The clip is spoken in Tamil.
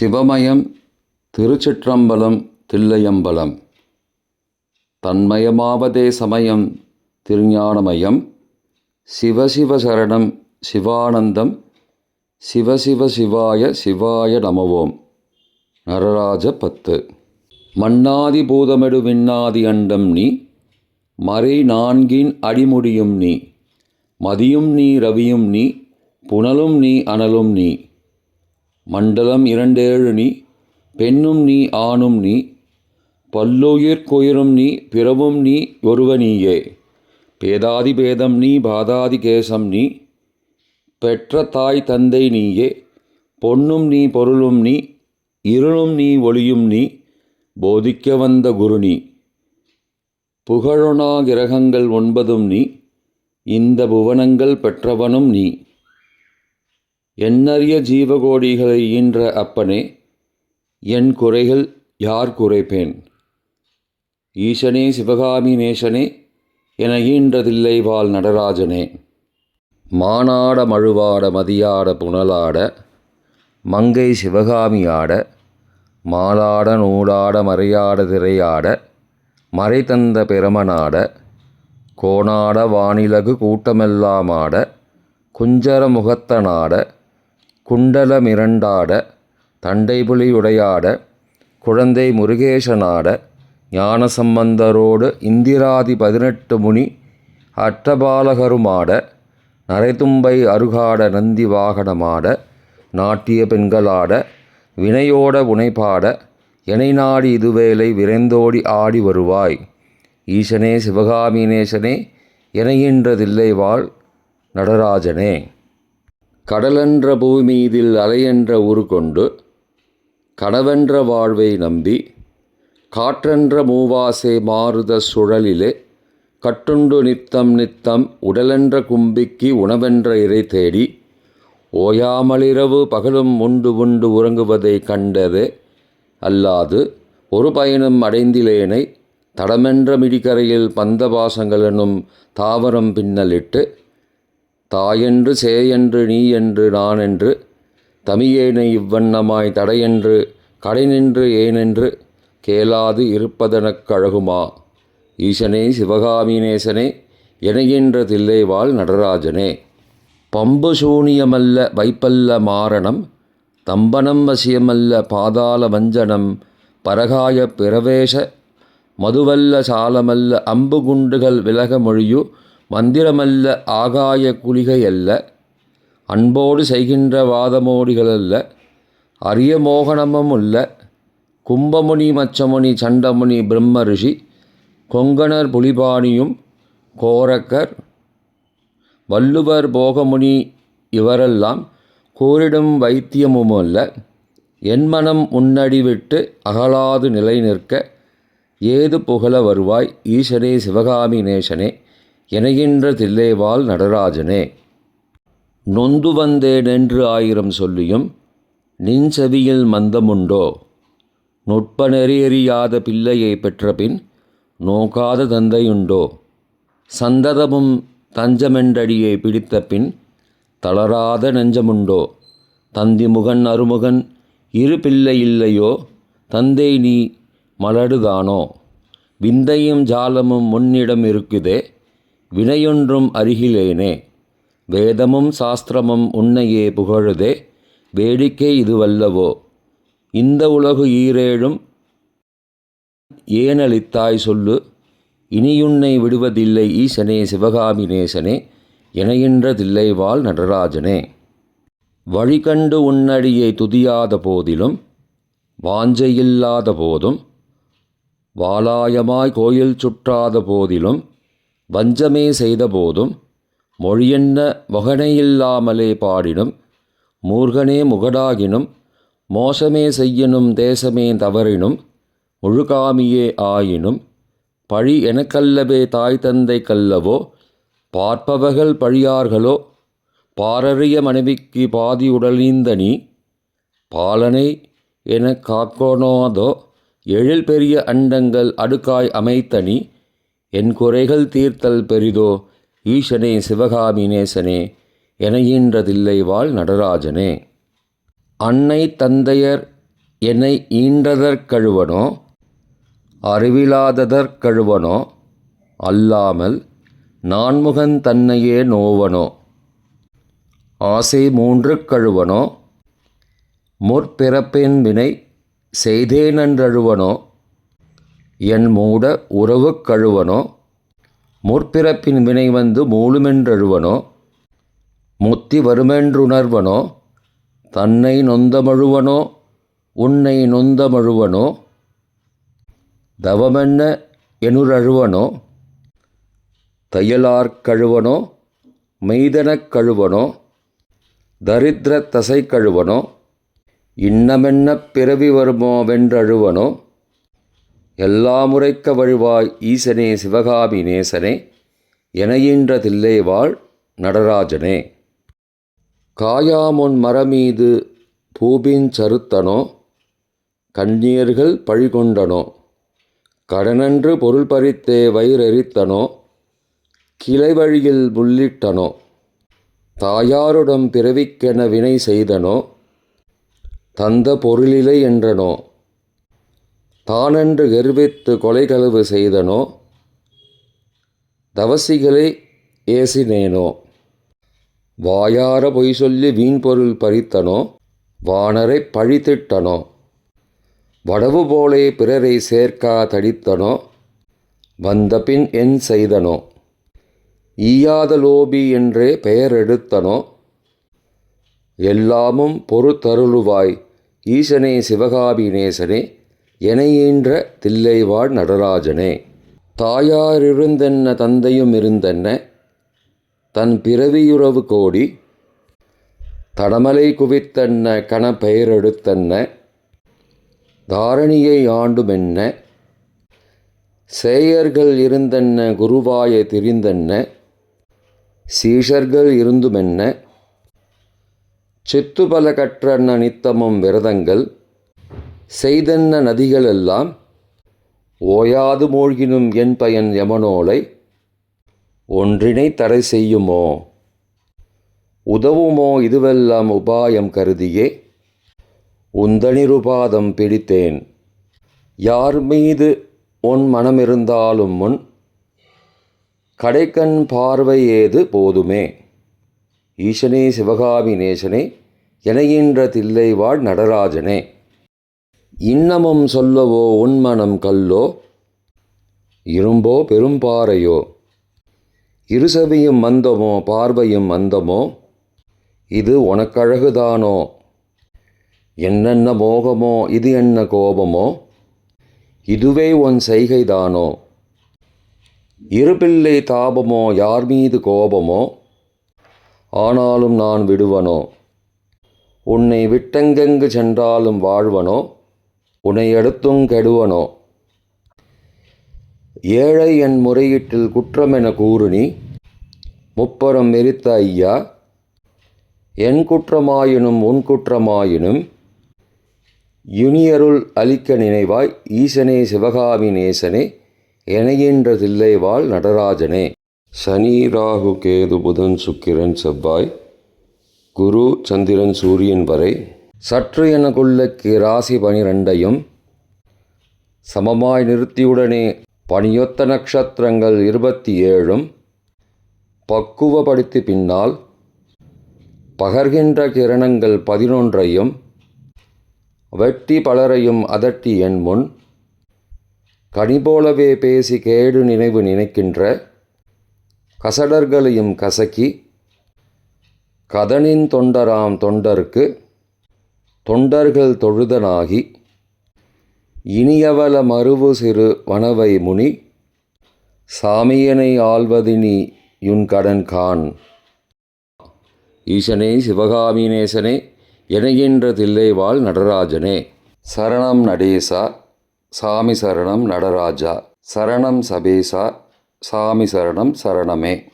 சிவமயம் திருச்சிற்றம்பலம் தில்லையம்பலம். தன்மயமாவதே சமயம் திருஞானமயம். சிவசிவ சரணம் சிவானந்தம். சிவசிவ சிவாய சிவாய நமவோம். நரராஜ பத்து மன்னாதி பூதமெடு விண்ணாதி அண்டம் நீ. மறை நான்கின் அடிமுடியும் நீ. மதியும் நீ ரவியும் நீ. புனலும் நீ அனலும் நீ. மண்டலம் இரண்டேழு நீ பெண்ணும் நீ ஆணும் நீ பல்லுயிர் குயிரும் நீ பிறவும் நீ ஒருவ நீயே பேதாதி பேதம் நீ பாதாதி கேசம் நீ பெற்ற தாய் தந்தை நீயே. பொன்னும் நீ பொருளும் நீ இருளும் நீ ஒளியும் நீ போதிக்க வந்த குரு நீ. புகழொணா கிரகங்கள் ஒன்பதும் நீ இந்த புவனங்கள் பெற்றவனும் நீ. எண்ணறிய ஜீவகோடிகளை ஈன்ற அப்பனே என் குறைகள் யார் குறைப்பேன்? ஈசனே சிவகாமி நேசனே என ஈன்றதில்லை வாழ் நடராஜனே. மானாட மழுவாட மதியாட புனலாட மங்கை சிவகாமி ஆட மாலாட நூலாட மறையாட திரையாட மறை தந்த பெருமனாட கோணாட வானிலகு கூட்டமெல்லாம் ஆட குஞ்சர முகத்தனாட குண்டலமிரண்டாட தண்டைபுலியுடையாட குழந்தை முருகேசனாட ஞானசம்பந்தரோடு இந்திராதி பதினெட்டு முனி அட்டபாலகருமாட நரைத்தும்பை அருகாட நந்தி வாகனமாட நாட்டிய பெண்களாட வினையோட உனைப்பாட எனை நாடி இதுவேளை விரைந்தோடி ஆடி வருவாய். ஈசனே சிவகாமினேசனே எனையின்றதில்லை வாழ் நடராஜனே. கடலென்ற பூமீதில் அலையென்ற உரு கொண்டு கனவென்ற வாழ்வை நம்பி காற்றென்ற மூவாசை மாறுத சுழலிலே கட்டுண்டு நித்தம் நித்தம் உடலென்ற கும்பிக்கு உணவென்ற இறை தேடி ஓயாமலிரவு பகலும் உண்டு உண்டு உறங்குவதை கண்டதே அல்லாது ஒரு பயனும் அடைந்திலேனை தடமென்ற மிடிக்கரையில் பந்தபாசங்கள் எனும் தாவரம் பின்னலிட்டு தாயென்று சேயென்று நீ என்று நான் என்று தமியேனை இவ்வண்ணமாய் தடையென்று கடை நின்று ஏனென்று கேளாது இருப்பதனக் கழகுமா? ஈசனே சிவகாமிநேசனே எனைகின்ற தில்லைவாள் நடராஜனே. பம்பு சூனியமல்ல வைப்பல்ல மாரணம் தம்பனம் வசியமல்ல பாதாள வஞ்சனம் பரகாய பிரவேச மதுவல்ல சாலமல்ல அம்பு குண்டுகள் விலக மொழியு மந்திரமல்ல ஆகாய குளிகையல்ல அன்போடு செய்கின்ற வாதமோடிகளல்ல அரிய மோகனமும் கும்பமுனி மச்சமுனி சண்டமுனி பிரம்ம ரிஷி கொங்கணர் புலிபாணியும் கோரக்கர் வள்ளுவர் போகமுனி இவரெல்லாம் கூறிடும் வைத்தியமுமல்ல என் மனம் உன்னடி விட்டு அகலாது நிலை நிற்க ஏது புகழ வருவாய் ஈசனே சிவகாமி நேசனே. எனைகின்ற தில்லைவாள் நடராஜனே நொந்து வந்தேனென்று ஆயிரம் சொல்லியும் நின் செவியில் மந்தமுண்டோ? நுட்ப நெறியறியாத பிள்ளையை பெற்றபின் நோக்காத தந்தையுண்டோ? சந்ததமும் தஞ்சமென்றடியை பிடித்த பின் தளராத நெஞ்சமுண்டோ? தந்தி முகன் அருமுகன் இரு பிள்ளை இல்லையோ? தந்தை நீ மலடுதானோ? விந்தையும் ஜாலமும் முன்னிடம் இருக்குதே? வினையொன்றும் அருகிலேனே வேதமும் சாஸ்திரமும் உன்னையே புகழுதே. வேடிக்கை இதுவல்லவோ? இந்த உலகு ஈரேழும் ஏனளித்தாய் சொல்லு. இனியுன்னை விடுவதில்லை ஈசனே சிவகாமி நேசனே இணையின்ற தில்லைவாள் நடராஜனே. வழிகண்டு உன்னடியை துதியாத போதிலும் வாஞ்சையில்லாத போதும் வாலாயமாய் கோயில் சுற்றாத போதிலும் வஞ்சமே செய்த போதும் மொழியென்ன வகனையில்லாமலே பாடினும் மூர்கனே முகடாகினும் மோசமே செய்யனும் தேசமே தவறினும் முழுகாமியே ஆயினும் பழி எனக்கல்லவே தாய் தந்தை கல்லவோ பார்ப்பவர்கள் பழியார்களோ பாரறிய மனைவிக்கு பாதி உடலீந்த நீ பாலனை என காக்கோனோதோ எழில் பெரிய அண்டங்கள் அடுக்காய் அமைத்தனி என் குறைகள் தீர்த்தல் பெரிதோ ஈசனே சிவகாமி நேசனே எனையின்றதில்லை வாழ் நடராஜனே. அன்னை தந்தையர் என்னை ஈன்றதற்கழுவனோ அறிவிலாததற்கழுவனோ அல்லாமல் நான்முகன் தன்னையே நோவனோ ஆசை மூன்று கழுவனோ முற்பிறப்பின் வினை செய்தேனன்றழுவனோ என் மூட உறவுக் கழுவனோ? முற்பிறப்பின் வினை வந்து மூலுமென்றழுவனோ முத்தி வருமென்றுணர்வனோ? தன்னை நொந்தமழுவனோ? உன்னை நொந்தமழுவனோ? தவமென்ன எனுரழுவனோ தையலார்கழுவனோ மெய்தனக் கழுவனோ? தரித்திர தசை கழுவனோ? இன்னமென்ன பிறவி வருமோ வென்றழுவனோ? எல்லா முறைக்க வழுவாய் ஈசனே சிவகாமி நேசனே எனையின்ற தில்லைவாள் நடராஜனே. காயாமொன் மரமீது பூபின் சருத்தனோ கண்ணியர்கள் பழிகொண்டனோ கடனன்று பொருள் பறித்தே வயிறெரித்தனோ கிளை வழியில் முள்ளிட்டனோ தாயாருடம் பிறவிக்கென வினை செய்தனோ தந்த பொருளிலை என்றனோ தானென்று கர்வித்து கொலைகளவு செய்தனோ தவசிகளை ஏசினேனோ? வாயார பொய் சொல்லி வீண் பொருள் பறித்தனோ வானரை பழித்திட்டனோ? வடவு போலே பிறரை சேர்க்கா தடித்தனோ வந்தபின் என் செய்தனோ? ஈயாத லோபி என்றே பெயர் எடுத்தனோ? எல்லாமும் பொறுத்தருளுவாய் ஈசனே சிவகாபி நேசனே எனையீன்ற தில்லைவாழ் நடராஜனே தாயாரிருந்தென்ன தந்தையும் இருந்தென்ன தன் பிறவியுறவு கோடி தடமலை குவித்தன்ன கண பெயரெடுத்தன்ன தாரணியை ஆண்டுமென்ன சேயர்கள் இருந்தென்ன குருவாய திரிந்தென்ன சீஷர்கள் இருந்துமென்ன சித்துபல கற்றன்ன நித்தமும் விரதங்கள் செய்தென்ன நதிகளெல்லாம் ஓயாது மூழ்கினும் என் பயன் யமனோலை ஒன்றினை தடை செய்யுமோ? உதவுமோ இதுவெல்லாம் உபாயம் கருதியே உந்தனிருபாதம் பிடித்தேன். யார் மீது உன் மனமிருந்தாலும் முன் கடைக்கண் பார்வை ஏது போதுமே? ஈசனே சிவகாமி நேசனே எனையின்ற தில்லைவாழ் நடராஜனே. இன்னமும் சொல்லவோ உன் மனம் கல்லோ? இரும்போ பெரும்பாறையோ? இருசவியும் மந்தமோ? பார்வையும் மந்தமோ? இது உனக்கழகுதானோ? என்னென்ன மோகமோ? இது என்ன கோபமோ? இதுவே உன் செய்கைதானோ? இருபிள்ளை தாபமோ? யார் மீது கோபமோ? ஆனாலும் நான் விடுவனோ? உன்னை விட்டெங்கெங்கு சென்றாலும் வாழ்வனோ? உன்னை எடுத்தும் கெடுவனோ? ஏழை என் முறையீட்டில் குற்றம் என கூறுனி முப்பரம் எரித்த ஐயா என் குற்றமாயினும் உன் குற்றமாயினும் யுனியருள் அளிக்க நினைவாய் ஈசனே சிவகாமி நேசனே எனையின்ற தில்லைவாள் நடராஜனே. சனி ராகு கேது புதன் சுக்கிரன் செவ்வாய் குரு சந்திரன் சூரியன் வரை சற்று எனக்குள்ள ராசி பனிரெண்டையும் சமமாய் நிறுத்தியுடனே பனியொத்த நட்சத்திரங்கள் இருபத்தி ஏழும் பக்குவப்படுத்தி பின்னால் பகர்கின்ற கிரணங்கள் பதினொன்றையும் வெட்டி பலரையும் அதட்டி என் முன் கனிபோலவே பேசி கேடு நினைவு நினைக்கின்ற கசடர்களையும் கசக்கி கதனின் தொண்டராம் தொண்டர்க்கு தொண்டர்கள் தொழுதனாகி இனியவல மருவு சிறு வனவை முனி சாமியனை ஆள்வதினி யுன் கடன் கான் ஈசனே சிவகாமிநேசனே எனைகின்ற தில்லைவாள் நடராஜனே. சரணம் நடேசா சாமி சரணம் நடராஜா. சரணம் சபேசா சாமி சரணம் சரணமே.